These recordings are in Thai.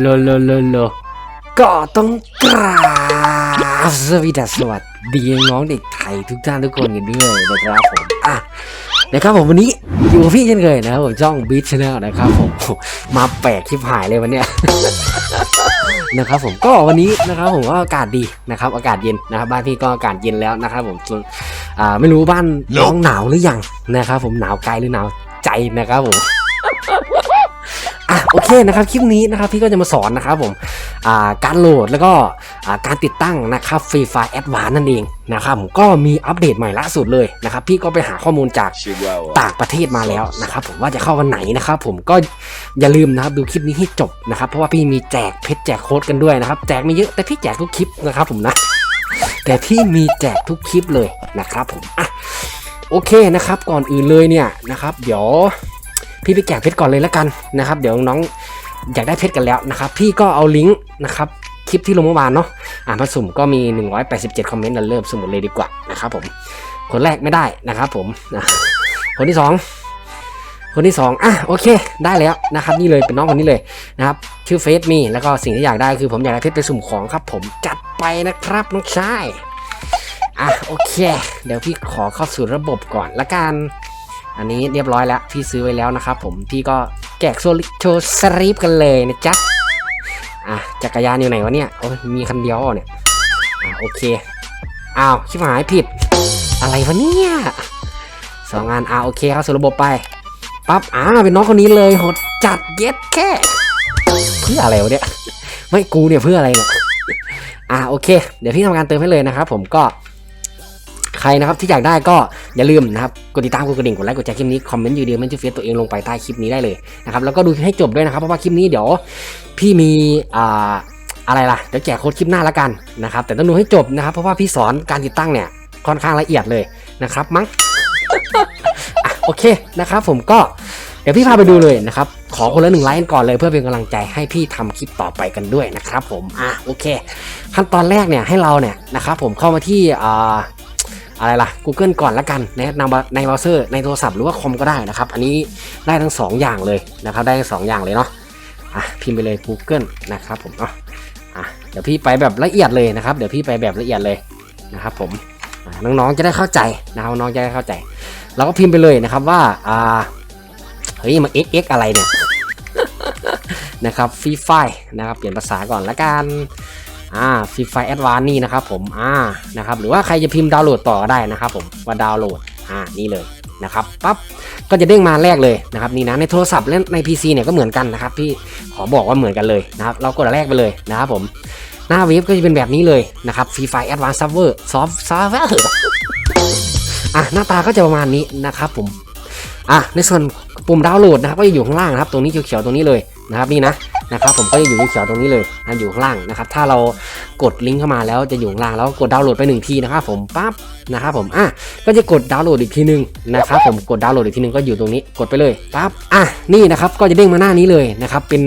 โลโลโลโลก็ต้องกราบสวัสดีสวัสดีน้องเด็กไทยทุกท่านทุกคนกันด้วยนะครับผมอะนะครับผมวันนี้อยู่พี่เช่นเคยนะครับผมช่องบีชแนลนะครับผมมาแปลกคลิปหายเลยวันเนี้ยนะครับผมก็วันนี้นะครับผมก็อากาศดีนะครับ อากาศเย็นนะครับ บ้านพี่ก็อากาศเย็นแล้วนะครับผมส่วนอ่าไม่รู้บ้านน้องหนาวหรือยังนะครับผมหนาวกายหรือหนาวใจนะครับผม โอเคนะครับคลิปนี้นะครับพี่ก็จะมาสอนนะครับผมอ่าการโหลดแล้วก็อ่าการติดตั้งนะครับฟรีไฟแอดวานนั่นเองนะครับผมก็มีอัปเดตใหม่ล่าสุดเลยนะครับพี่ก็ไปหาข้อมูลจาก Chihuahua. ต่างประเทศมาแล้วนะครับผมว่าจะเข้าวันไหนนะครับผมก็อย่าลืมนะครับดูคลิปนี้ให้จบนะครับเพราะว่าพี่มีแจกเพชรแจกโค้ดกันด้วยนะครับแจกไม่เยอะแต่พี่แจกทุกคลิปนะครับผมนะแต่พี่มีแจกทุกคลิปเลยนะครับผมอะโอเคนะครับก่อนอื่นเลยเนี่ยนะครับ เดี๋ยว พี่ไปแจกเพชรก่อนเลยแล้วกันนะครับ เดี๋ยวน้องอยากได้เพชรกันแล้วนะครับ พี่ก็เอาลิงก์นะครับคลิปที่ลงเมื่อวานเนาะอ่านมาสุ่มก็มี 187 คอมเมนต์เราเริ่มสมหมดเลยดีกว่านะครับผม คนแรกไม่ได้นะครับผมคนที่สองคนที่สองอะโอเค ได้แล้วนะครับ นี่เลยเป็นน้องคนนี้เลยนะครับชื่อเฟซมีแล้วก็สิ่งที่อยากได้คือผมอยากได้เพชรไปสุ่มของครับ ผมจัดไปนะครับน้องชายอะโอเค เดี๋ยวพี่ขอเข้าสู่ระบบก่อนละกัน อันนี้เรียบร้อยแล้วพี่ซื้อไว้แล้วนะครับผมพี่ก็แกะโซลิโชว์สรีปกันเลยนะจ๊ะอะจักรยานอยู่ไหนวะเนี่ยโอ้ยมีคันเดียวเนี่ยอะโอเคอ้าวชิบหายผิด อะไรวะเนี่ยสองงานอะโอเคเข้าสู่ระบบไปปั๊บอ่าเป็นน้องคนนี้เลยหดจัดเย็ดแค่เพื่ออะไรวะเนี่ยไม่กูเนี่ยเพื่ออะไรเนี่ยอ่าโอเค เดี๋ยวพี่ทำการเติมให้เลยนะครับผมก็ ใครนะครับที่อยากได้ก็อย่าลืมนะครับกดติดตามกดกระดิ่งกดไลค์กดแชร์คลิปนี้คอมเมนต์ยูเดียมันจะเฟซตัวเองลงไปใต้คลิปนี้ได้เลยนะครับแล้วก็ดูให้จบด้วยนะครับเพราะว่าคลิปนี้เดี๋ยวพี่มีอ่าอะไรล่ะเดี๋ยวแจกโค้ดคลิปหน้าแล้วกันนะครับแต่ต้องดูให้จบนะครับเพราะว่าพี่สอนการติดตั้งเนี่ยค่อนข้างละเอียดเลยนะครับมั้งโอเคนะครับผมก็เดี๋ยวพี่พาไปดูเลยนะครับ ขอคนละหนึ่งไลค์ก่อนเลยเพื่อเป็นกำลังใจให้พี่ทำคลิปต่อไปกันด้วยนะครับผมอะโอเค ขั้นตอนแรกเนี่ยให้เราเนี่ยนะครับผมเข้ามาที่อ่า อะไรล่ะ Google ก่อนละกันนะในในเบราว์เซอร์ในโทรศัพท์หรือว่าคอมก็ได้นะครับ อันนี้ได้ทั้ง 2 อย่างเลยนะครับ ได้ทั้งสองอย่างเลยเนาะอะพิมพ์ไปเลย Google นะครับผมเนาะอะเดี๋ยวพี่ไปแบบละเอียดเลยนะครับ เดี๋ยวพี่ไปแบบละเอียดเลยนะครับผมน้องๆจะได้เข้าใจนะครับน้องจะได้เข้าใจ เราก็พิมพ์ไปเลยนะครับว่าอ่าเฮ้ยมา xx อะไรเนี่ยนะครับฟรีไฟนะครับเปลี่ยนภาษาก่อนละกัน อ่าฟรีไฟแอดวานนี่นะครับผมอ่านะครับหรือว่าใครจะพิมพ์ดาวน์โหลดต่อก็ได้นะครับผมว่าดาวน์โหลดอ่านี่เลยนะครับปั๊บก็จะเด้งมาแรกเลยนะครับนี่นะในโทรศัพท์และใน PC เนี่ยก็เหมือนกันนะครับพี่ขอบอกว่าเหมือนกันเลยนะครับเรากดแรกไปเลยนะครับผมหน้าเว็บก็จะเป็นแบบนี้เลยนะครับฟรีไฟแอดวานซ์ซัฟเวอร์ซอฟต์ซัฟเวอร์อะหน้าตาก็จะประมาณนี้นะครับผมอะในส่วนปุ่มดาวน์โหลดนะครับก็จะอยู่ข้างล่างนะครับ ตรงนี้เขียวๆตรงนี้เลย นะครับนี่นะนะครับผมก็จะอยู่เขียวตรงนี้เลยนะอยู่ข้างล่างนะครับถ้าเรากดลิงก์เข้ามาแล้วจะอยู่ข้างล่างแล้วกดดาวน์โหลดไปหนึ่งทีนะครับผมปั๊บนะครับผมอะก็จะกดดาวน์โหลดอีกทีหนึงนะครับผมกดดาวน์โหลดอีกทีหนึงก็อยู่ตรงนี้กดไปเลยปั๊บอะนี่นะครับก็จะเด้งมาหน้านี้เลยนะครับเป็น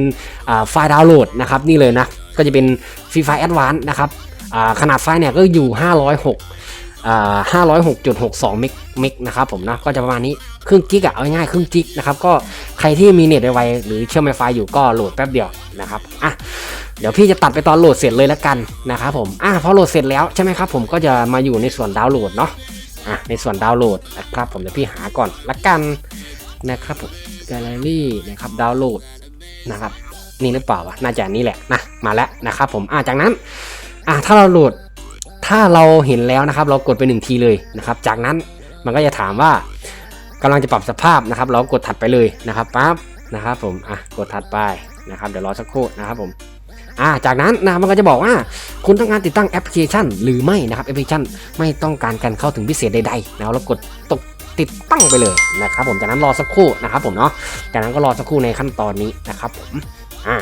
ไฟล์ดาวน์โหลดนะครับนี่เลยนะก็จะเป็นฟรีไฟแอดวานซ์นะครับขนาดไฟล์เนี่ยก็อยู่ 506 อ่า506.62เมกเมกนะครับผมนะก็จะประมาณนี้ครึ่งกิกอะเอาง่ายๆครึ่งกิกนะครับก็ใครที่มีเน็ตไวๆหรือเชื่อมไวไฟอยู่ก็โหลดแป๊บเดียวนะครับอะเดี๋ยวพี่จะตัดไปตอนโหลดเสร็จเลยแล้วกันนะครับผมอะพอโหลดเสร็จแล้วใช่ไหมครับผมก็จะมาอยู่ในส่วนดาวน์โหลดเนาะอะในส่วนดาวน์โหลดนะครับผมเดี๋ยวพี่หาก่อนละกันนะครับผมแกลเลอรี่นะครับดาวน์โหลดนะครับนี่หรือเปล่าวะน่าจะนนี้แหละนะมาแล้วนะครับผมอะจากนั้นอะถ้าเราโหลด ถ้าเราเห็นแล้วนะครับ เรากดไปหนึ่งทีเลยนะครับ จากนั้นมันก็จะถามว่ากำลังจะปรับสภาพนะครับ เรากดถัดไปเลยนะครับปั๊บนะครับผมอะกดถัดไปนะครับ เดี๋ยวรอสักครู่นะครับผมอ่าจากนั้นนะมันก็จะบอกว่า คุณต้องการติดตั้งแอปพลิเคชัน หรือไม่นะครับแอปพลิเคชันไม่ต้องการการเข้าถึงพิเศษใดๆนะครับเรากดตกติดตั้งไปเลยนะครับผมจากนั้นรอสักครู่นะครับผมเนาะจากนั้นก็รอสักครู่ในขั้นตอนนี้นะครับผมอ่า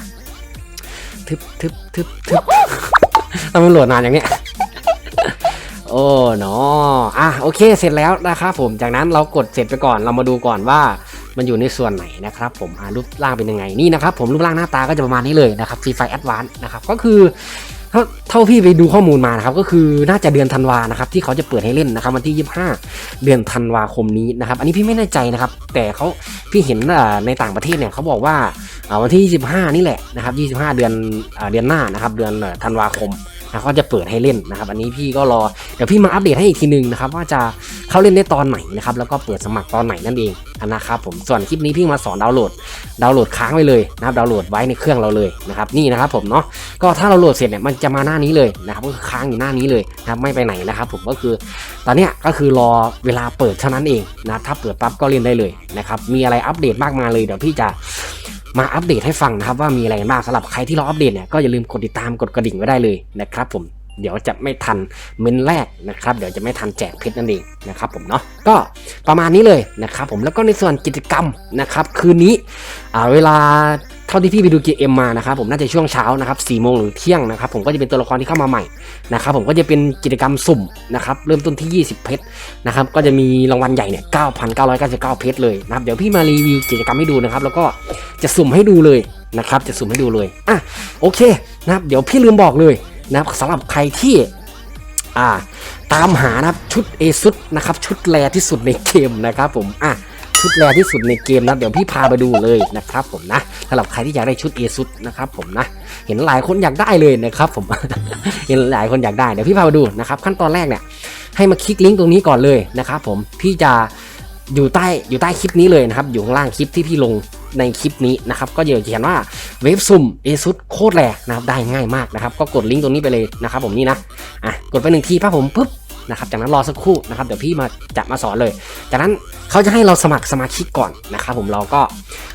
ทึบทึบทึบทึบทำไมโหลดนานอย่างเนี้ย โอ้เนาะอะโอเค เสร็จแล้วนะครับผมจากนั้นเรากดเสร็จไปก่อนเรามาดูก่อนว่ามันอยู่ในส่วนไหนนะครับผมอ่ารูปร่างเป็นยังไงนี่นะครับผมรูปร่างหน้าตาก็จะประมาณนี้เลยนะครับฟรีไฟแอดวานนะครับก็คือเท่าที่ไปดูข้อมูลมานะครับก็คือน่าจะเดือนธันวานะครับที่เขาจะเปิดให้เล่นนะครับวันที่ 25 เดือนธันวาคมนี้นะครับอันนี้พี่ไม่แน่ใจนะครับแต่เขาพี่เห็นในต่างประเทศเนี่ยเขาบอกว่าอ่าวันที่ 25 นี่แหละนะครับ25 เดือนเดือนหน้านะครับเดือนธันวาคม นะเขาจะเปิดให้เล่นนะครับ อันนี้พี่ก็รอเดี๋ยวพี่มาอัปเดตให้อีกทีนึงนะครับว่าจะเข้าเล่นได้ตอนไหนนะครับแล้วก็เปิดสมัครตอนไหนนั่นเองนะครับผมส่วนคลิปนี้พี่มาสอนดาวน์โหลด ดาวน์โหลดค้างไว้เลยนะครับดาวน์โหลดไว้ในเครื่องเราเลยนะครับนี่นะครับผมเนาะก็ถ้าเราโหลดเสร็จเนี่ยมันจะมาหน้านี้เลยนะครับก็คือค้างอยู่หน้านี้เลยนะครับไม่ไปไหนนะครับผมก็คือตอนเนี้ยก็คือรอเวลาเปิดเท่านั้นเองนะถ้าเปิดปั๊บก็เล่นได้เลยนะครับมีอะไรอัปเดตมากมายเลยเดี๋ยวพี่จะ มาอัปเดตให้ฟังนะครับว่ามีอะไรบ้างสำหรับใครที่รออัปเดตเนี่ยก็อย่าลืมกดติดตามกดกระดิ่งไว้ได้เลยนะครับผมเดี๋ยวจะไม่ทันเมนแรกนะครับเดี๋ยวจะไม่ทันแจกเพชรนั่นเองนะครับผมเนาะก็ประมาณนี้เลยนะครับผมแล้วก็ในส่วนกิจกรรมนะครับคืนนี้เวลา ท่าที่พี่ไปดูเกมมานะครับผมน่าจะช่วงเช้านะครับสี่โมงหรือเที่ยงนะครับผมก็จะเป็นตัวละครที่เข้ามาใหม่นะครับผมก็จะเป็นกิจกรรมสุ่มนะครับเริ่มต้นที่ 20 เพชรนะครับก็จะมีรางวัลใหญ่เนี่ย9,999 เพชรเลยนะครับเดี๋ยวพี่มารีวิวกิจกรรมให้ดูนะครับแล้วก็จะสุ่มให้ดูเลยนะครับจะสุ่มให้ดูเลยอะโอเคนะครับเดี๋ยวพี่ลืมบอกเลยนะครับสำหรับใครที่อ่าตามหานะครับชุดเอซุดนะครับชุดแรที่สุดในเกมนะครับผมอะ ชุดแรที่สุดในเกมนะเดี๋ยวพี่พาไปดูเลยนะครับผมนะสำหรับใครที่อยากได้ชุดเอซุดนะครับผมนะเห็นหลายคนอยากได้เลยนะครับผมเห็นหลายคนอยากได้เดี๋ยวพี่พาไปดูนะครับขั้นตอนแรกเนี่ยให้มาคลิกลิงก์ตรงนี้ก่อนเลยนะครับผมพี่จะอยู่ใต้อยู่ใต้คลิปนี้เลยนะครับ อยู่ข้างล่างคลิปที่พี่ลงในคลิปนี้นะครับก็เดี๋ยวเขียนว่าเว็บซุ่มเอซุดโคตรแรงนะครับได้ง่ายมากนะครับ ก็กดลิงก์ตรงนี้ไปเลยนะครับ ผมนี่นะอะกดไปหนึ่งทีป้าผมปุ๊บ นะครับจากนั้นรอสักครู่นะครับเดี๋ยวพี่มาจะมาสอนเลย จากนั้นเขาจะให้เราสมัครสมาชิกก่อนนะครับผมเราก็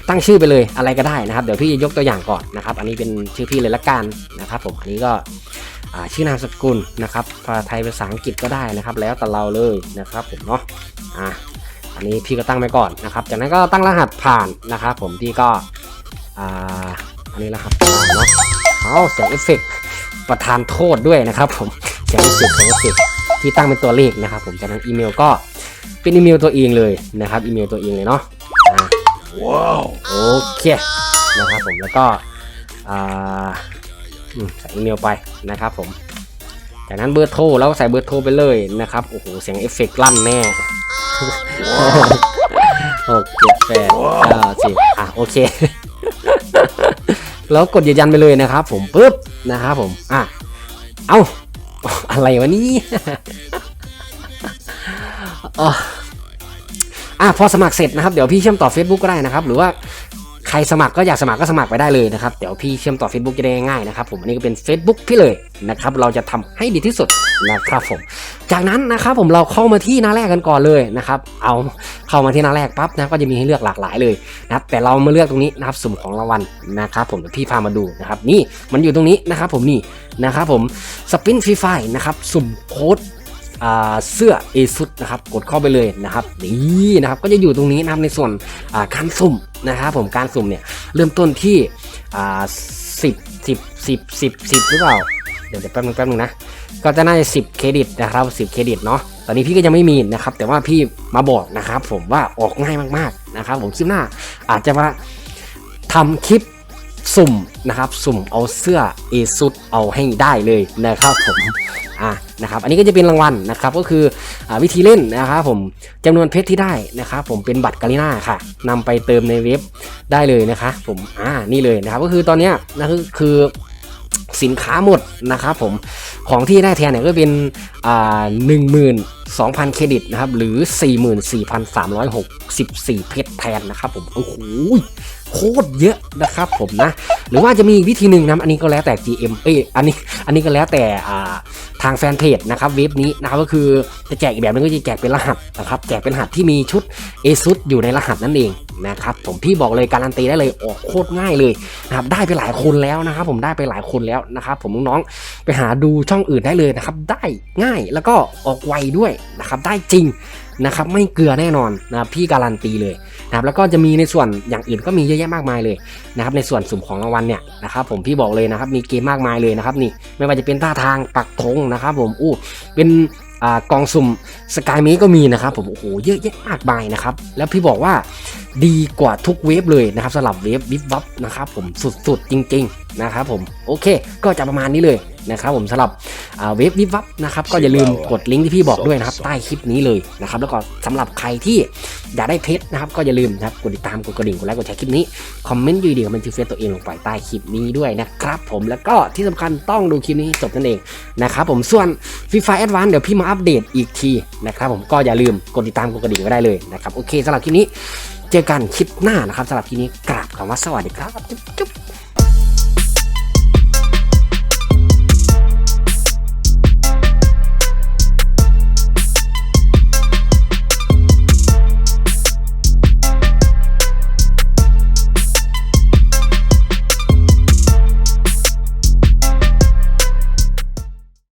ตั้งชื่อไปเลยอะไรก็ได้นะครับ เดี๋ยวพี่ยกตัวอย่างก่อนนะครับ อันนี้เป็นชื่อพี่เลยละกันนะครับผมอันนี้ก็ชื่อนามสกุลนะครับภาษาไทยภาษาอังกฤษก็ได้นะครับ แล้วแต่เราเลยนะครับผมเนาะอ่าอันนี้พี่ก็ตั้งไปก่อนนะครับ จากนั้นก็ตั้งรหัสผ่านนะครับผมพี่ก็อ่าอันนี้รหัสผ่านเนาะเอาเสียงเอฟเฟกประทานโทษด้วยนะครับผมเสียงเอฟเฟกเสียงเอฟเฟก ที่ตั้งเป็นตัวเลขนะครับ ผมจากนั้นอีเมลก็เป็นอีเมลตัวเองเลยนะครับอีเมลตัวเองเลยเนาะอ่าว้าวโอเคนะครับผมแล้วก็อ่าอืมใส่อีเมลไปนะครับผมจากนั้นเบอร์โทรแล้วก็ใส่เบอร์โทรไปเลยนะครับโอ้โหเสียงเอฟเฟกต์ลั่นแน่หกเจ็ดแปดเก้าสิบอะโอเค แล้วกดยืนยันไปเลยนะครับผมปุ๊บนะครับผมอะเอ้า อะไรวะนี่อะอะพอสมัครเสร็จนะครับ เดี๋ยวพี่เชื่อมต่อ Facebook ก็ได้นะครับ หรือว่า ใครสมัครก็อยากสมัครก็สมัครไปได้เลยนะครับ เดี๋ยวพี่เชื่อมต่อ Facebook จะได้ง่ายนะครับผมอันนี้ก็เป็น Facebook พี่เลยนะครับ เราจะทำให้ดีที่สุดนะครับผม จากนั้นนะครับผมเราเข้ามาที่หน้าแรกกันก่อนเลยนะครับ เอาเข้ามาที่หน้าแรกปั๊บนะก็จะมีให้เลือกหลากหลายเลยนะครับแต่เรามาเลือกตรงนี้นะครับสุ่มของรางวัลนะครับผมเดี๋ยวพี่พามาดูนะครับนี่มันอยู่ตรงนี้นะครับผมนี่นะครับผมสปินฟรีไฟนะครับสุ่มโค้ด เสื้อเอซุดนะครับกดเข้าไปเลยนะครับนี่นะครับก็จะอยู่ตรงนี้นะครับในส่วนการสุ่มนะครับผมการสุ่มเนี่ยเริ่มต้นที่สิบสิบสิบสิบสิบหรือเปล่าเดี๋ยวเดี๋ยวแป๊บนึงแป๊บนึงนะก็จะน่าจะสิบเครดิตนะครับสิบเครดิตเนาะตอนนี้พี่ก็ยังไม่มีนะครับ แต่ว่าพี่มาบอกนะครับผมว่าออกง่ายมากๆนะครับ ผมคลิปหน้าอาจจะมาทำคลิปสุ่มนะครับ สุ่มเอาเสื้อเอซุดเอาให้ได้เลยนะครับผม อะนะครับ อันนี้ก็จะเป็นรางวัลนะครับ ก็คืออวิธีเล่นนะครับผมจำนวนเพชรที่ได้นะครับผมเป็นบัตรกาลิน่าค่ะนำไปเติมในเว็บได้เลยนะคะ ผมอ่านี่เลยนะครับ ก็คือตอนเนี้ยนะคือคือสินค้าหมดนะครับผมของที่ได้แทนเนี่ยก็เป็นอ่าหนึ่งหมื่นสองพันเครดิตนะครับหรือสี่หมื่นสี่พันสามร้อยหกสิบสี่เพชรแทนนะครับผมโอ้โหโคตรเยอะนะครับผมนะ หรือว่าจะมีวิธีหนึ่งนะอันนี้ก็แล้วแต่ GM เอ้ยอันนี้อันนี้ก็แล้วแต่ทางแฟนเพจนะครับเว็บนี้นะครับก็คือจะแจกอีกแบบนึงก็จะแจกเป็นรหัสนะครับแจกเป็นรหัสที่มีชุด ASUS อยู่ในรหัสนั่นเองนะครับผมพี่บอกเลยการันตีได้เลยออกโคตรง่ายเลยนะครับได้ไปหลายคนแล้วนะครับผมได้ไปหลายคนแล้วนะครับผมน้องๆไปหาดูช่องอื่นได้เลยนะครับ ได้ง่ายแล้วก็ออกไวด้วยนะครับได้จริงนะครับไม่เกลือแน่นอนนะครับพี่การันตีเลยนะครับแล้วก็จะมีในส่วนอย่างอื่นก็มีเยอะแยะมากมายเลยนะครับในส่วนสุ่มของรางวัลเนี่ยนะครับผมพี่บอกเลยนะครับมีเกมมากมายเลยนะครับนี่ไม่ว่าจะเป็นท่าทางปักธงนะครับผมอู้เป็นอกองสุ่มสกายเมก็มีนะครับผมโอ้โหเยอะแยะมากมายนะครับแล้วพี่บอกว่าดีกว่าทุกเวฟเลยนะครับสำหรับเวฟวิบวับนะครับผมสุดๆจริง ๆ นะครับผมโอเค ก็จะประมาณนี้เลยนะครับผมสำหรับอ่าเว็บวิบวับนะครับก็อย่าลืมกดลิงก์ที่พี่บอกด้วยนะครับใต้คลิปนี้เลยนะครับแล้วก็สำหรับใครที่อยากได้เพชรนะครับก็อย่าลืมนะครับกดติดตามกดกระดิ่งกดไลค์กดแชร์คลิปนี้คอมเมนต์อยูดีๆคอมเมนต์ชื่อเฟซตัวเองลงไปใต้คลิปนี้ด้วยนะครับผมแล้วก็ที่สำคัญต้องดูคลิปนี้ให้จบนั่นเองนะครับผมส่วนฟีฟาแอดวานเดี๋ยวพี่มาอัปเดตอีกทีนะครับผมก็อย่าลืมกดติดตามกดกระดิ่งก็ได้เลยนะครับโอเคสำหรับคลิปนี้ เจอกันคลิปหน้านะครับสำหรับคลิปนี้กราบคำว่าสวัสดีครับจุ๊บจุ๊บ